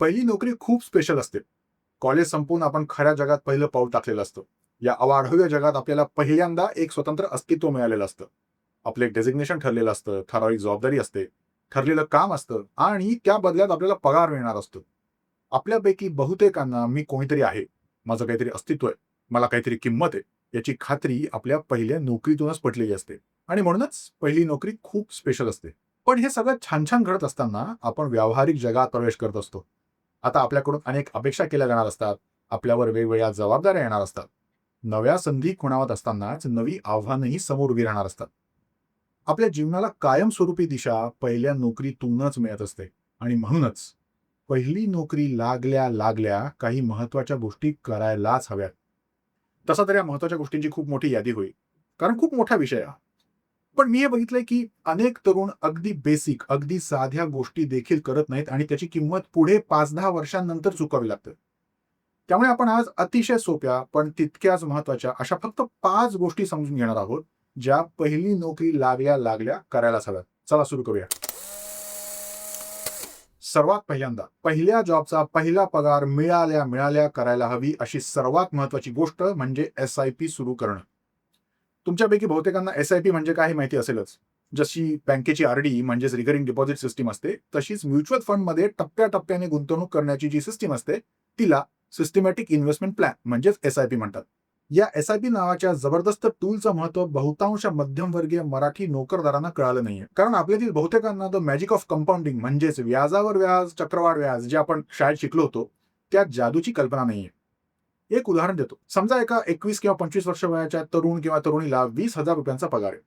पहिली नोकरी खूप स्पेशल असते. कॉलेज संपून आपण खऱ्या जगात पहिलं पाऊल टाकलेलं असतं. या अवाढव्य जगात आपल्याला पहिल्यांदा एक स्वतंत्र अस्तित्व मिळालेलं असतं. आपलं एक डेझिग्नेशन ठरलेलं असतं. ठराविक जबाबदारी असते. ठरलेलं काम असतं. आणि त्या बदल्यात आपल्याला पगार मिळणार असतो. आपल्यापैकी बहुतेकांना मी कोणीतरी आहे. माझं काहीतरी अस्तित्व आहे. मला काहीतरी किंमत आहे. याची खात्री आपल्या पहिल्या नोकरीतूनच पटलेली असते. आणि म्हणूनच पहिली नोकरी खूप स्पेशल असते. पण हे सगळं छान छान घडत असताना आपण व्यावहारिक जगात प्रवेश करत असतो. आता आपल्याकडून अनेक अपेक्षा केल्या जाणार असतात. आपल्यावर वेगवेगळ्या जबाबदाऱ्या येणार असतात. नव्या संधी खुणावत असतानाच नवी आव्हानंही समोर उभी राहणार असतात. आपल्या जीवनाला कायमस्वरूपी दिशा पहिल्या नोकरीतूनच मिळत असते. आणि म्हणूनच पहिली नोकरी लागल्या लागल्या काही महत्त्वाच्या गोष्टी करायलाच हव्यात. तसा तर या महत्त्वाच्या गोष्टींची खूप मोठी यादी होईल. कारण खूप मोठा विषय हा. पण मी हे बघितलंय की अनेक तरुण अगदी बेसिक अगदी साध्या गोष्टी देखील करत नाहीत आणि त्याची किंमत पुढे पाच दहा वर्षांनंतर चुकावी लागते. त्यामुळे आपण आज अतिशय सोप्या पण तितक्याच महत्त्वाच्या अशा फक्त पाच गोष्टी समजून घेणार आहोत ज्या पहिली नोकरी लागल्या लागल्या करायलाच हव्यात. चला सुरू करूया. सर्वात पहिल्यांदा पहिल्या जॉबचा पहिला पगार मिळाल्या मिळाल्या करायला हवी अशी सर्वात महत्वाची गोष्ट म्हणजे एस आय पी सुरू करणं. तुमच्यापैकी बहुतेकांना एस आय पी म्हणजे काय हे माहिती असेलच. जशी बँकेची आरडी म्हणजेच रिकरिंग डिपॉझिट सिस्टीम असते तशीच म्युच्युअल फंडमध्ये टप्प्याटप्प्याने गुंतवणूक करण्याची जी सिस्टीम असते तिला सिस्टमॅटिक इन्व्हेस्टमेंट प्लॅन म्हणजेच एस आय पी म्हणतात. या एस आय पी नावाच्या जबरदस्त टूलचं महत्त्व बहुतांश मध्यमवर्गीय मराठी नोकरदारांना कळालं नाहीये. कारण आपल्यातील बहुतेकांना द मॅजिक ऑफ कंपाऊंडिंग म्हणजेच व्याजावर व्याज चक्रवाढ व्याज जे आपण शाळेत शिकलो होतो त्या जादूची कल्पना नाहीये. एक उदाहरण देतो. समजा एका एकवीस किंवा पंचवीस वर्ष वयाच्या तरुण किंवा तरुणीला वीस हजार रुपयांचा पगार आहे.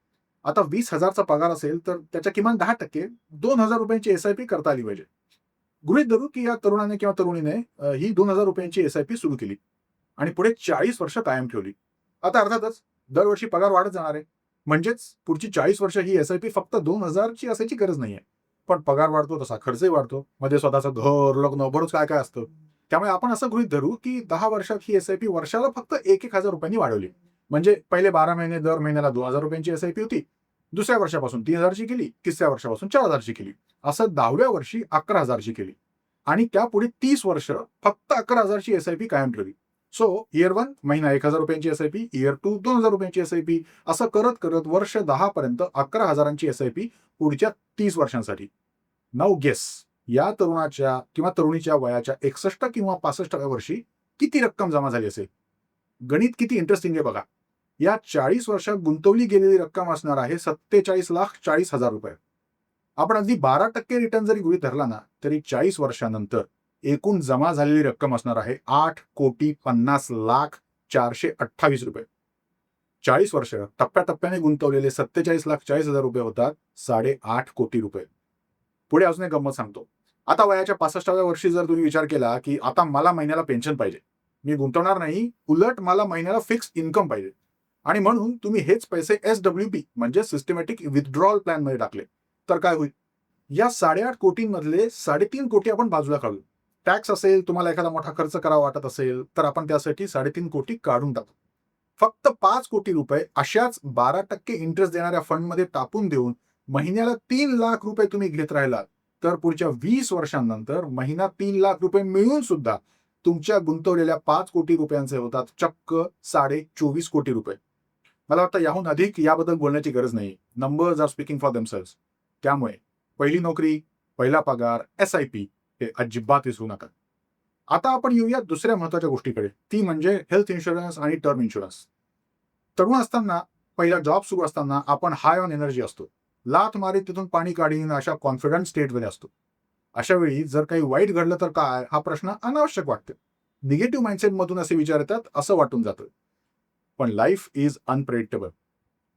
आता वीस हजारचा पगार असेल तर त्याच्या किमान दहा टक्के दोन हजार रुपयांची एस आय पी करता आली पाहिजे. गृहित धरू की या तरुणाने किंवा तरुणीने ही दोन हजार रुपयांची एस आय पी सुरू केली आणि पुढे चाळीस वर्ष कायम ठेवली. आता अर्थातच दरवर्षी पगार वाढत जाणार आहे. म्हणजेच पुढची चाळीस वर्ष ही एस आय पी फक्त दोन हजारची असायची गरज नाहीये. पण पगार वाढतो तसा खर्चही वाढतो. मध्ये स्वतःचं घर लग्न बरोच काय काय असतं. त्यामुळे आपण असं गृहित धरू की दहा वर्षात ही एस आय पी वर्षाला फक्त एक एक हजार रुपयांनी वाढवली. म्हणजे पहिले बारा महिने दर महिन्याला दोन हजार रुपयांची एस आय पी होती. दुसऱ्या वर्षापासून तीन हजारची केली तिसऱ्या वर्षापासून चार हजारची केली. असं दहाव्या वर्षी अकरा हजारची केली. आणि त्यापुढे तीस वर्ष फक्त अकरा हजारची एस आय पी कायम ठेवली. सो इयर वन महिना एक हजार रुपयांची S I P year two दोन हजार रुपयांची एस आय पी असं करत करत वर्ष दहा पर्यंत अकरा हजारांची एस आय पी पुढच्या तीस वर्षांसाठी. नाव गेस या तरुणाच्या किंवा तरुणीच्या वयाच्या एकसष्ट किंवा पासष्टाव्या वर्षी किती रक्कम जमा झाली असेल? गणित किती इंटरेस्टिंग आहे बघा. या चाळीस वर्षात गुंतवली गेलेली रक्कम असणार आहे सत्तेचाळीस लाख चाळीस हजार रुपये. आपण अगदी बारा टक्के रिटर्न जरी गृहित धरला ना तरी चाळीस वर्षानंतर एकूण जमा झालेली रक्कम असणार आहे आठ कोटी पन्नास लाख चारशे अठ्ठावीस रुपये. चाळीस वर्ष टप्प्याटप्प्याने गुंतवलेले सत्तेचाळीस लाख चाळीस हजार रुपये होतात साडेआठ कोटी रुपये. पुढे अजून एक गंमत सांगतो. आता वयाच्या पासष्टाव्या वर्षी जर तुम्ही विचार केला की आता मला महिन्याला पेन्शन पाहिजे. मी गुंतवणार नाही उलट मला महिन्याला फिक्स इन्कम पाहिजे. आणि म्हणून तुम्ही हेच पैसे एस डब्ल्यू पी म्हणजे सिस्टमॅटिक विथड्रॉल प्लॅनमध्ये टाकले. तर काय होईल? या साडेआठ कोटींमधले साडेतीन कोटी आपण बाजूला काढू. टॅक्स असेल तुम्हाला एखादा मोठा खर्च करावा वाटत असेल तर आपण त्यासाठी साडेतीन कोटी काढून टाकू. फक्त पाच कोटी रुपये अशाच बारा टक्के इंटरेस्ट देणाऱ्या फंडमध्ये टाकून देऊन महिन्याला तीन लाख रुपये तुम्ही घेत राहिलात. तर पुढच्या वीस वर्षांनंतर महिना तीन लाख रुपये मिळून सुद्धा तुमच्या गुंतवलेल्या पाच कोटी रुपयांचे होतात चक्क साडे चोवीस कोटी रुपये. मला वाटतं याहून अधिक याबद्दल बोलण्याची गरज नाही numbers are speaking for themselves त्यामुळे पहिली नोकरी पहिला पगार एस आय पी हे अजिबात विसरू नका. आता आपण येऊया दुसऱ्या महत्त्वाच्या गोष्टीकडे. ती म्हणजे हेल्थ इन्शुरन्स आणि टर्म इन्शुरन्स तरुण असताना पहिला जॉब सुरू असताना आपण हाय ऑन एनर्जी असतो. लाथ मारीत तिथून पाणी काढीन अशा कॉन्फिडंट स्टेटमध्ये असतो. अशा वेळी जर काही वाईट घडलं तर काय? हा प्रश्न अनावश्यक वाटतो. निगेटिव्ह माइंडसेटमधून असे विचार येतात असं वाटून जातं. पण लाईफ इज अनप्रेडिक्टेबल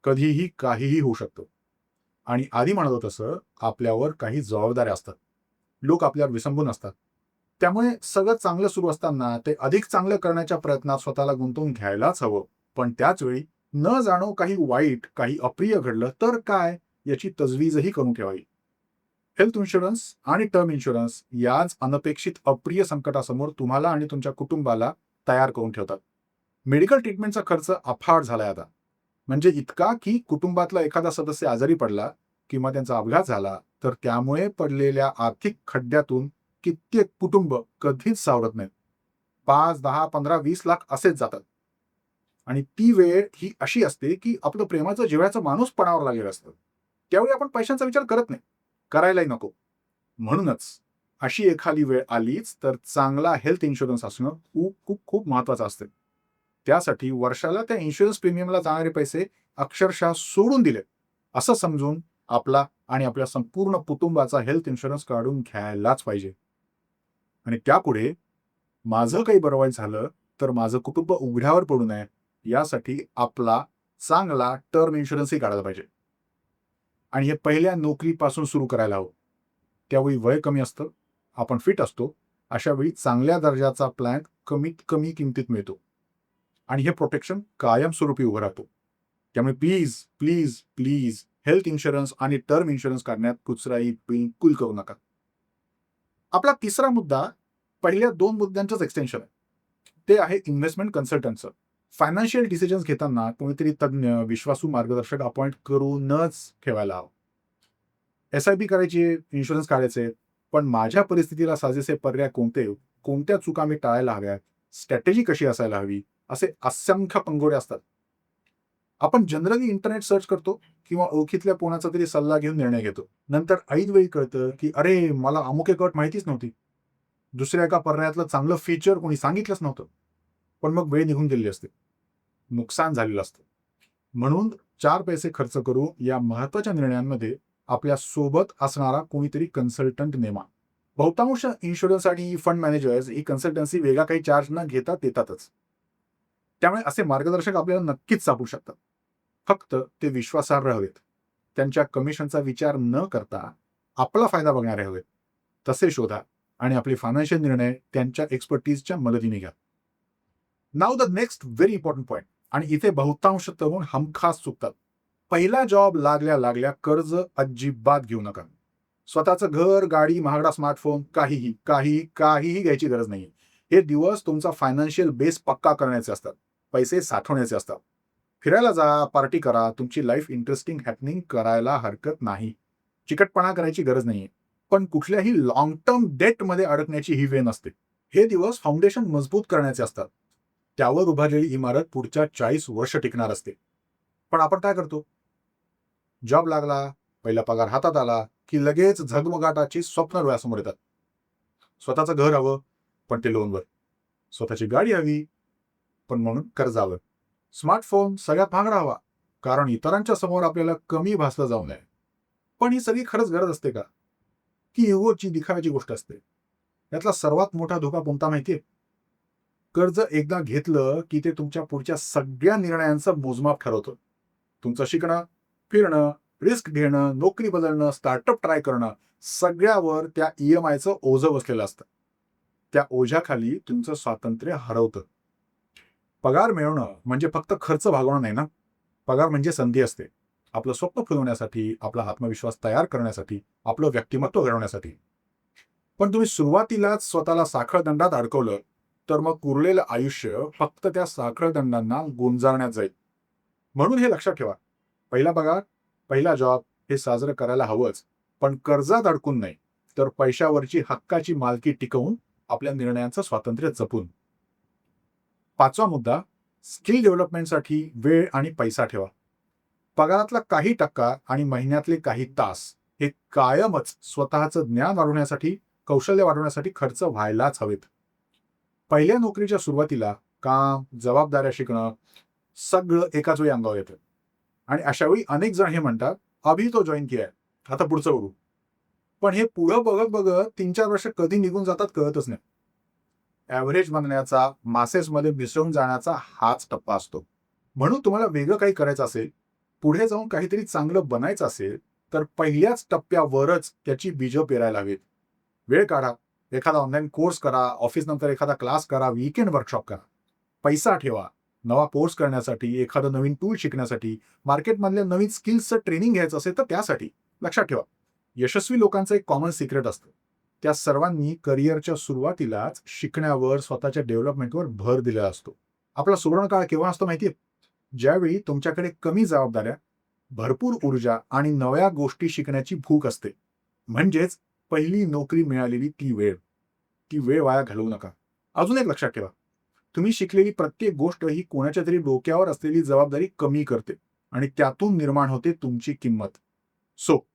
कधीही काहीही होऊ शकतं. आणि आधी म्हणतो तसं आपल्यावर काही जबाबदाऱ्या असतात. लोक आपल्यावर विसंबून असतात. त्यामुळे सगळं चांगलं सुरू असताना ते अधिक चांगलं करण्याच्या प्रयत्नात स्वतःला गुंतवून घ्यायलाच हवं. पण त्याच वेळी न जाणो काही वाईट काही अप्रिय घडलं तर काय? याची तजवीजही करून ठेवावी. हेल्थ इन्शुरन्स आणि टर्म इन्शुरन्स याच अनपेक्षित अप्रिय संकटासमोर तुम्हाला आणि तुमच्या कुटुंबाला तयार करून ठेवतात. मेडिकल ट्रीटमेंटचा खर्च अफाट झालाय आता. म्हणजे इतका की कुटुंबातला एखादा सदस्य आजारी पडला किंवा त्यांचा अपघात झाला तर त्यामुळे पडलेल्या आर्थिक खड्ड्यातून कित्येक कुटुंब कधीच सावरत नाहीत. पाच दहा पंधरा वीस लाख असेच जातात. आणि ती वेळ ही अशी असते की आपलं प्रेमाचं जिव्हाळ्याचं माणूस पणावर लागलेलं असतं. त्यावेळी आपण पैशांचा विचार करत नाही. करायलाही नको. म्हणूनच अशी एखादी वेळ आलीच तर चांगला हेल्थ इन्शुरन्स असणं खूप खूप खूप महत्वाचं असते. त्यासाठी वर्षाला त्या इन्शुरन्स प्रीमियमला जाणारे पैसे अक्षरशः सोडून दिले. असं समजून आपला आणि आपल्या संपूर्ण कुटुंबाचा हेल्थ इन्शुरन्स काढून घ्यायलाच पाहिजे. आणि त्यापुढे माझं काही बरं झालं तर माझं कुटुंब उघड्यावर पडू नये. यासाठी आपला चांगला टर्म इन्शुरन्सही काढायला पाहिजे. आणि हे पहिल्या नोकरीपासून सुरू करायला हवं. त्यावेळी वय कमी असतं आपण फिट असतो अशा वेळी चांगल्या दर्जाचा प्लॅन कमीत कमी किमतीत मिळतो. आणि हे प्रोटेक्शन कायमस्वरूपी उभं राहतो. त्यामुळे please please please health insurance आणि टर्म इन्शुरन्स काढण्यात कुचराई बिलकुल करू नका. आपला तिसरा मुद्दा पहिल्या दोन मुद्द्यांचंच एक्सटेन्शन आहे. ते आहे इन्व्हेस्टमेंट कन्सल्टंटचं फायनान्शियल डिसिजन्स घेताना कोणीतरी तज्ज्ञ विश्वासू मार्गदर्शक अपॉइंट करूनच ठेवायला हवं. एस आय पी करायची इन्शुरन्स काढायचे पण माझ्या परिस्थितीला साजेसे पर्याय कोणते? कोणत्या चुका मी टाळायला हव्यात? स्ट्रॅटेजी कशी असायला हवी? असे असंख्य पंगोडे असतात. आपण जनरली इंटरनेट सर्च करतो किंवा ओळखीतल्या कोणाचा तरी सल्ला घेऊन निर्णय घेतो. नंतर ऐन वेळी कळतं की अरे मला अमुक एक अट माहितीच नव्हती. दुसऱ्या एका पर्यायातलं चांगलं फीचर कोणी सांगितलंच नव्हतं. पण मग वेळ निघून गेलेली असते. नुकसान झालेलं असतं. म्हणून चार पैसे खर्च करू या महत्त्वाच्या निर्णयांमध्ये आपल्यासोबत असणारा कोणीतरी कन्सल्टंट नेमा. बहुतांश इन्शुरन्स आणि फंड मॅनेजर्स ही कन्सल्टन्सी वेगळा काही चार्ज न घेता देतातच. त्यामुळे असे मार्गदर्शक आपल्याला नक्कीच सापडू शकतात. फक्त ते विश्वासार्ह हवेत. त्यांच्या कमिशनचा विचार न करता आपला फायदा बघणारे हवेत. तसे शोधा आणि आपले फायनान्शियल निर्णय त्यांच्या एक्सपर्टीजच्या मदतीने घ्या. Now the next very important point आणि इथे बहुतांश तरुण हमखास चुकतात. पहिला जॉब लागल्या लागल्या कर्ज अजिबात घेऊ नका. स्वतःचं घर गाडी महागडा स्मार्टफोन काहीही काही काहीही घ्यायची गरज नाही हे दिवस तुमचा फायनान्शियल बेस पक्का करण्याचे असतात. पैसे साठवण्याचे असतात. फिरायला जा पार्टी करा तुमची लाईफ इंटरेस्टिंग हॅपनिंग करायला हरकत नाही. चिकटपणा करायची गरज नाहीये. पण कुठल्याही लॉंग टर्म डेटमध्ये अडकण्याची ही वेन नसते. हे दिवस फाउंडेशन मजबूत करण्याचे असतात. त्यावर उभारलेली इमारत पुढच्या चाळीस वर्ष टिकणार असते. पण आपण काय करतो? जॉब लागला पहिला पगार हातात आला की लगेच झगमगाटाची स्वप्न डोळ्यासमोर येतात. स्वतःचं घर हवं पण ते लोनवर स्वतःची गाडी हवी पण म्हणून कर्जावर. स्मार्टफोन सगळ्यात महागडा हवा कारण इतरांच्या समोर आपल्याला कमी भासलं जाऊ नये. पण ही सगळी खरंच गरज असते का? की युगोची दिखाव्याची गोष्ट असते. यातला सर्वात मोठा धोका कोणता माहितीये? कर्ज एकदा घेतलं की ते तुमच्या पुढच्या सगळ्या निर्णयांचं मोजमाप ठरवतं. तुमचं शिकणं फिरणं रिस्क घेणं नोकरी बदलणं स्टार्टअप ट्राय करणं सगळ्यावर त्या ई एम आयचं ओझं बसलेलं असतं. त्या ओझ्याखाली तुमचं स्वातंत्र्य हरवतं. पगार मिळवणं म्हणजे फक्त खर्च भागवणं नाही ना? पगार म्हणजे संधी असते. आपलं स्वप्न फुलवण्यासाठी आपला आत्मविश्वास तयार करण्यासाठी आपलं व्यक्तिमत्व घडवण्यासाठी. पण तुम्ही सुरुवातीलाच स्वतःला साखळदंडात अडकवलं तर मग उरलेलं आयुष्य फक्त त्या साखळदंडांना गुंजारण्यात जाईल. म्हणून हे लक्षात ठेवा. पहिला पगार पहिला जॉब हे साजरं करायला हवंच पण कर्जात अडकून नाही तर पैशावरची हक्काची मालकी टिकवून आपल्या निर्णयांचं स्वातंत्र्य जपून. पाचवा मुद्दा स्किल डेव्हलपमेंटसाठी वेळ आणि पैसा ठेवा. पगारातला काही टक्का आणि महिन्यातले काही तास हे कायमच स्वतःचं ज्ञान वाढवण्यासाठी कौशल्य वाढवण्यासाठी खर्च व्हायलाच हवेत. पहिल्या नोकरीच्या सुरुवातीला काम जबाबदाऱ्या शिकणं सगळं एकाच वेळी अंगावर येतं. आणि अशावेळी अनेक जण हे म्हणतात अभि तो जॉईन किया आता पुढचं बघू. पण हे पुढं बघत बघत तीन चार वर्ष कधी निघून जातात कळतच नाही. ॲव्हरेज बनण्याचा मासेसमध्ये मिसळून जाण्याचा हाच टप्पा असतो. म्हणून तुम्हाला वेगळं काही करायचं असेल पुढे जाऊन काहीतरी चांगलं बनायचं असेल तर पहिल्याच टप्प्यावरच त्याची बीजं पेरायला हवीत. वेळ काढा. एखादा ऑनलाईन कोर्स करा ऑफिस नंतर एखादा क्लास करा वीकेंड वर्कशॉप करा. पैसा ठेवा. नवा कोर्स करण्यासाठी एखादं नवीन टूल शिकण्यासाठी मार्केटमधल्या नवीन स्किल्सचं ट्रेनिंग घ्यायचं असेल तर त्यासाठी लक्षात ठेवा. यशस्वी लोकांचं एक कॉमन सिक्रेट असतं. त्या सर्वांनी करिअरच्या सुरुवातीलाच शिकण्यावर स्वतःच्या डेव्हलपमेंटवर भर दिलेला असतो. आपला सुवर्णकाळ केव्हा असतो माहितीये? ज्यावेळी तुमच्याकडे कमी जबाबदाऱ्या भरपूर ऊर्जा आणि नव्या गोष्टी शिकण्याची भूक असते. म्हणजेच पहिली नोकरी मिळालेली ती वेळ. ती वेळ वाया घालवू नका. अजून एक लक्षात ठेवा. तुम्ही शिकलेली प्रत्येक गोष्ट ही कोणाच्या तरी डोक्यावर असलेली जबाबदारी कमी करते आणि त्यातून निर्माण होते तुमची किंमत. सो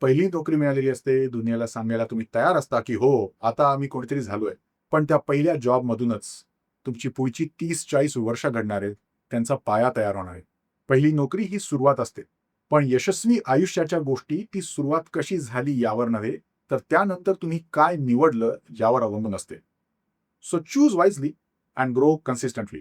पहिली नोकरी मिळालेली असते दुनियाला सांगायला तुम्ही तयार असता की हो आता आम्ही कोणीतरी झालोय. पण त्या पहिल्या जॉबमधूनच तुमची पुढची तीस चाळीस वर्ष घडणार आहेत त्यांचा पाया तयार होणार आहे. पहिली नोकरी ही सुरुवात असते. पण यशस्वी आयुष्याच्या गोष्टी ती सुरुवात कशी झाली यावर नव्हे तर त्यानंतर तुम्ही काय निवडलं यावर अवलंबून असते. So choose wisely and grow consistently